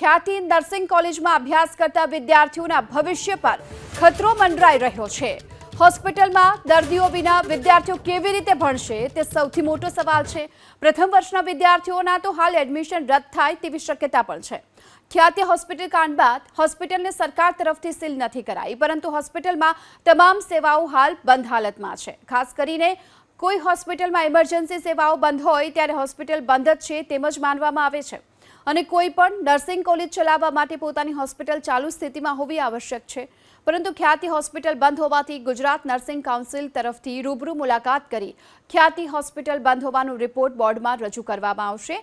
ખ્યાતિ નર્સિંગ કોલેજમાં અભ્યાસ કરતા વિદ્યાર્થીઓના ભવિષ્ય પર ખતરો મંડરાઈ રહ્યો છે. હોસ્પિટલમાં દર્દીઓ વિના વિદ્યાર્થીઓ કેવી રીતે ભણશે તે સૌથી મોટો સવાલ છે. પ્રથમ વર્ષના વિદ્યાર્થીઓના તો હાલ એડમિશન રદ થાય તેવી શક્યતા પણ છે. ખ્યાતિ હોસ્પિટલ કાંડ બાદ હોસ્પિટલને સરકાર તરફથી સીલ નથી કરાઈ, પરંતુ હોસ્પિટલમાં તમામ સેવાઓ હાલ બંધ હાલતમાં છે. ખાસ કરીને કોઈ હોસ્પિટલમાં ઇમરજન્સી સેવાઓ બંધ હોય ત્યારે હોસ્પિટલ બંધ જ છે તેમ જ માનવામાં આવે છે. અને કોઈ પણ નર્સિંગ કોલેજ ચલાવવા માટે પોતાની હોસ્પિટલ ચાલુ સ્થિતિમાં હોવી આવશ્યક છે. પરંતુ ખ્યાતિ હોસ્પિટલ બંધ હોવાથી ગુજરાત નર્સિંગ કાઉન્સિલ તરફથી રૂબરૂ મુલાકાત કરી ખ્યાતિ હોસ્પિટલ બંધ હોવાનો રિપોર્ટ બોર્ડમાં રજૂ કરવામાં આવશે.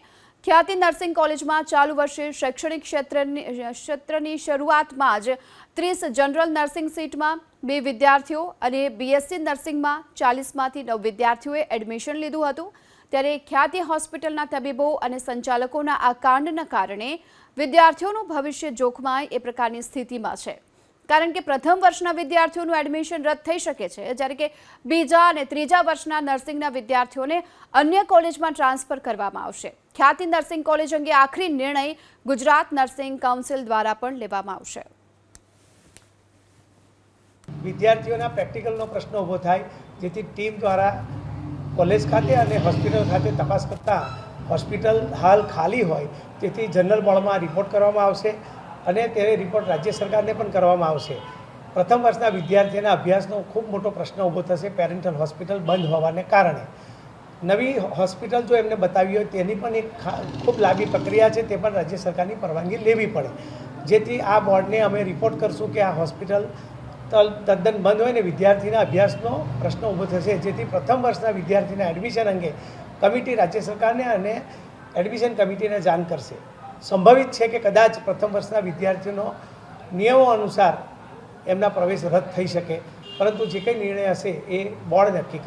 ખ્યાતિ નર્સિંગ કોલેજમાં ચાલુ વર્ષે શૈક્ષણિક ક્ષેત્રની ક્ષેત્રની શરૂઆતમાં જ ત્રીસ જનરલ નર્સિંગ સીટમાં બે વિદ્યાર્થીઓ અને બીએસસી નર્સિંગમાં ચાલીસમાંથી નવ વિદ્યાર્થીઓએ એડમિશન લીધું હતું. ત્યારે ખ્યાતિ હોસ્પિટલના તબીબો અને સંચાલકોના આ કાંડના કારણે વિદ્યાર્થીઓનું ભવિષ્ય જોખમાય એ પ્રકારની સ્થિતિમાં છે. કારણ કે પ્રથમ વર્ષના વિદ્યાર્થીઓનું એડમિશન રદ થઈ શકે છે, જ્યારે કે બીજા અને ત્રીજા વર્ષના નર્સિંગના વિદ્યાર્થીઓને અન્ય કોલેજમાં ટ્રાન્સફર કરવામાં આવશે. ખ્યાતિ નર્સિંગ કોલેજ અંગે આખરી નિર્ણય ગુજરાત નર્સિંગ કાઉન્સિલ દ્વારા પણ લેવામાં આવશે. વિદ્યાર્થીઓના પ્રેક્ટિકલનો પ્રશ્ન ઊભો થાય, જેથી ટીમ દ્વારા કોલેજ ખાતે અને હોસ્પિટલ ખાતે તપાસ કરતાં હોસ્પિટલ હાલ ખાલી હોય તેથી જનરલ બોર્ડમાં રિપોર્ટ કરવામાં આવશે અને તે રિપોર્ટ રાજ્ય સરકારને પણ કરવામાં આવશે. પ્રથમ વર્ષના વિદ્યાર્થીઓના અભ્યાસનો ખૂબ મોટો પ્રશ્ન ઊભો થશે પેરેન્ટલ હોસ્પિટલ બંધ હોવાને કારણે. નવી હોસ્પિટલ જો એમને બતાવી હોય તેની પણ એક ખૂબ લાંબી પ્રક્રિયા છે તે પણ રાજ્ય સરકારની પરવાનગી લેવી પડે. જેથી આ બોર્ડને અમે રિપોર્ટ કરશું કે આ હોસ્પિટલ તદ્દન બંધ હોય ને વિદ્યાર્થીના અભ્યાસનો પ્રશ્ન ઊભો થશે. જેથી પ્રથમ વર્ષના વિદ્યાર્થીના એડમિશન અંગે કમિટી રાજ્ય સરકારને અને એડમિશન કમિટીને જાણ કરશે. સંભવિત છે કે કદાચ પ્રથમ વર્ષના વિદ્યાર્થીઓનો નિયમો અનુસાર એમના પ્રવેશ રદ થઈ શકે. પરંતુ જે કંઈ નિર્ણય હશે એ બોર્ડ નક્કી કરશે.